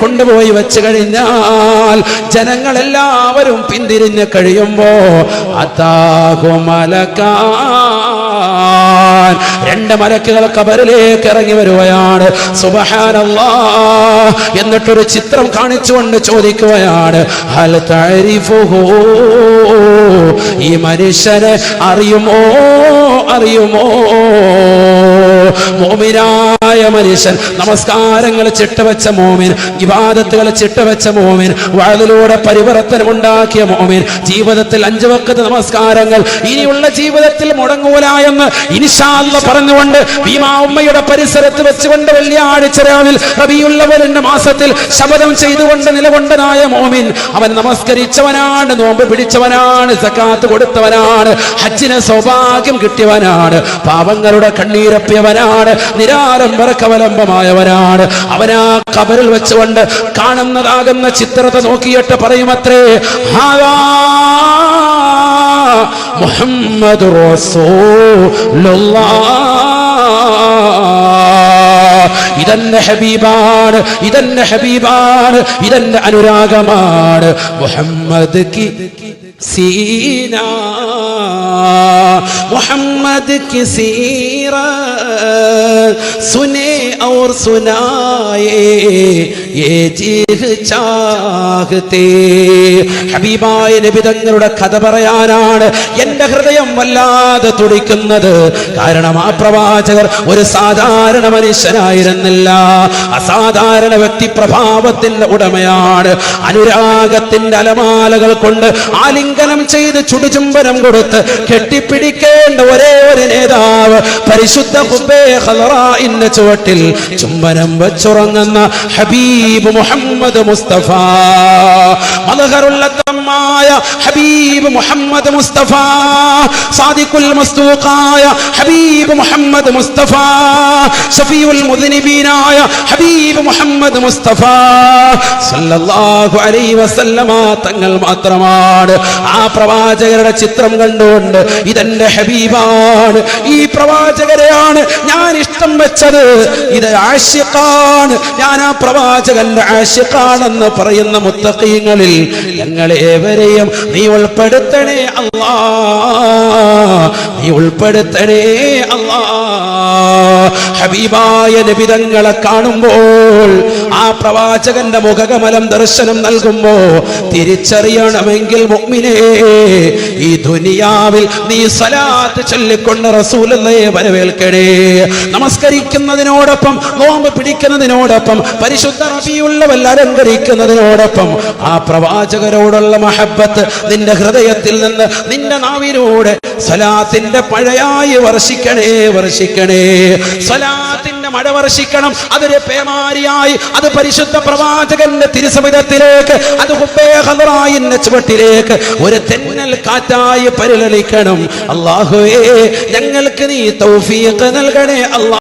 കൊണ്ടുപോയി വെച്ച് കഴിഞ്ഞാൽ ജനങ്ങളെല്ലാവരും പിന്തിരിഞ്ഞ് കഴിയുമ്പോ അതാകുമലക്കാൻ രണ്ട് മലക്കുകൾ കബറിലേക്ക് ഇറങ്ങി വരുകയാണ് സുബഹാനല്ലാ. എന്നിട്ടൊരു ചിത്രം കാണിച്ചുകൊണ്ട് ചോദിക്കുകയാണ് ഹൽ ഈ മനുഷ്യനെ അറിയുമോ? അറിയുമോ? മോമിനായ മനുഷ്യൻ. നമസ്കാരങ്ങൾ ചിട്ടവെച്ച മോമിൻ വിവാദത്തുകൾ ചിട്ടവെച്ച മോമിൻ വാതിലൂടെ പരിവർത്തനം ഉണ്ടാക്കിയ മോമിൻ. ജീവിതത്തിൽ അഞ്ചു വക്കത്ത് നമസ്കാരങ്ങൾ. ഇനിയുള്ള ജീവിതത്തിൽ മുടങ്ങൂല എന്ന് പറഞ്ഞുകൊണ്ട് ഭീമാ ഉമ്മയുടെ പരിസരത്ത് വെച്ചുകൊണ്ട് വെള്ളിയാഴ്ച രാവിൽ റബിയുള്ളവരുടെ മാസത്തിൽ ശപഥം ചെയ്തുകൊണ്ട് നിലകൊണ്ടനായ മോമിൻ. അവൻ നമസ്കരിച്ചവനാണ് നോമ്പ് പിടിച്ചവനാണ് സക്കാത്ത് കൊടുത്തവനാണ് ഹജ്ജിന് സൗഭാഗ്യം കിട്ടിയവനാണ് പാവങ്ങളുടെ കണ്ണീരപ്പിയവനാണ് നിരാലംബര കവലംബമായവനാണ്. അവനാ കബറിൽ വെച്ചുകൊണ്ട് കാണുന്നതാകുന്ന ചിത്രത്തെ നോക്കിയിട്ട് പറയുമത്രേ മുഹമ്മദ് ഇതെന്നെ ഹബീബാണ് ഇതെന്നെ ഹബീബാണ് ഇതെന്നെ അനുരാഗമാണ്. മുഹമ്മദ് കി സീന मोहम्मद की सीरत सुने और सुनाए ये ജീഹ് ചാഹത്തെ ഹബീബായ നബി തങ്ങളുടെ കഥ പറയാനാണ് എന്റെ ഹൃദയം വല്ലാതെ തുടിക്കുന്നത് കാരണം ആ പ്രവാചകർ ഒരു സാധാരണ മനുഷ്യനായിരുന്നില്ല അസാധാരണ വ്യക്തിപ്രഭാവത്തിന്റെ ഉടമയാണ് അനുരാഗത്തിന്റെ അലമാലകൾ കൊണ്ട് ആലിംഗനം ചെയ്ത് ചുടുചുംബനം കൊടുത്ത് കെട്ടിപ്പിടിക്കേണ്ട ഒരേ ഒരു നേതാവ് പരിശുദ്ധ ചുവട്ടിൽ ചുംബനം വെച്ചുറങ്ങുന്ന ഹബീബ് മുഹമ്മദ് മുസ്തഫ. മലഹറുള്ളതമായ ഹബീബ് മുഹമ്മദ് മുസ്തഫ. സാദിഖുൽ മസ്തൂഖായ ഹബീബ് മുഹമ്മദ് മുസ്തഫ. ഷഫീഉൽ മുദ്നിബീനായ ഹബീബ് മുഹമ്മദ് മുസ്തഫ. സല്ലല്ലാഹു അലൈഹി വസല്ലമ തങ്ങൾ മാത്രമാണ്. ആ പ്രവാചകരുടെ ചിത്രം കണ്ടുകൊണ്ട് ഇതെന്റെ ഹബീബാണ്. ഈ പ്രവാചകരെയാണ് ഞാൻ ഇഷ്ടം വെച്ചത്. ഇത് ആശിക്കാണ് ഞാൻ ആ പ്രവാചകന്റെ ആശിക്കാണെന്ന് പറയുന്ന മുത്തക്കീങ്ങളിൽ ഞങ്ങൾ ഏവരെയും നീ ഉൾപ്പെടുത്തണേ അല്ലാ നീ ഉൾപ്പെടുത്തണേ അല്ലാ. ഹബീബായ നബിതങ്ങളെ കാണുമ്പോൾ ആ പ്രവാചകന്റെ മുഖകമലം ദർശനം നൽകുമ്പോ തിരിച്ചറിയണമെങ്കിൽ ഈ ദുനിയാവിൽ നീ സലാത്ത് ചൊല്ലിക്കൊണ്ട് റസൂലയെ വരവേൽക്കണേ. നമസ്കരിക്കുന്നതിനോടൊപ്പം നോമ്പ് പിടിക്കുന്നതിനോടൊപ്പം പരിശുദ്ധ റബിയുള്ളവൽ അലങ്കരിക്കുന്നതിനോടൊപ്പം ആ പ്രവാചകരോടുള്ള മഹബത്ത് നിന്റെ ഹൃദയത്തിൽ നിന്ന് നിന്റെ നാവിലൂടെ സലാത്തിന്റെ പഴയായി വർഷിക്കണേ വർഷിക്കണേ. സലാത്തിന്റെ മഴ വർഷിക്കണം. അതൊരു പേമാരിയായി. അത് പരിശുദ്ധ പ്രവാചകന്റെ തിരുസമിതത്തിലേക്ക് അത് ഹുബ്ബേ ഖദറായിന്റെ ചുവട്ടിലേക്ക് ഒരു തെന്നൽ കാറ്റായി പരിലളിക്കണം അള്ളാഹുവേ ഞങ്ങൾക്ക് നീ തൗഫീഖ് നൽകണേ. അല്ലാ